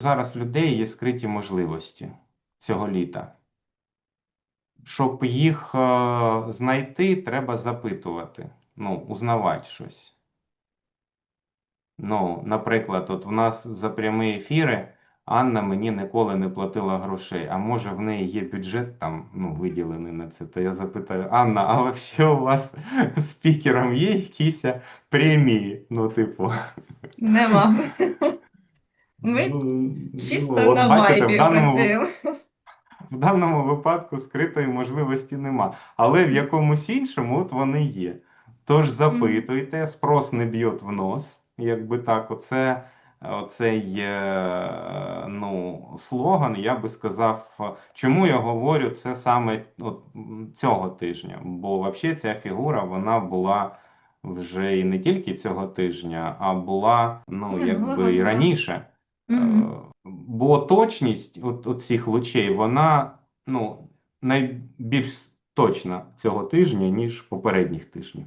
Зараз в людей є скриті можливості цього літа. Щоб їх е, знайти, треба запитувати, ну, узнавати щось. Ну, наприклад, от в нас за прямі ефіри Анна мені ніколи не платила грошей. А може в неї є бюджет там ну, виділений на це. То я запитаю, Анна, а взагалі у вас спікером є якісь премії? Ну, типу. Нема. Ми ну, чисто ну, от на бачите, в вайбі даному працюємо. В даному випадку скритої можливості нема, але в якомусь іншому от вони є. Тож запитуйте, спрос не б'є в нос, якби так, оце, оцей е, ну, слоган, я би сказав, чому я говорю це саме от, м, цього тижня, бо взагалі ця фігура вона була вже і не тільки цього тижня, а була ну, Минулого якби і дня. раніше. Е, Бо точність от, от цих лучей, вона ну, найбільш точна цього тижня, ніж попередніх тижнів.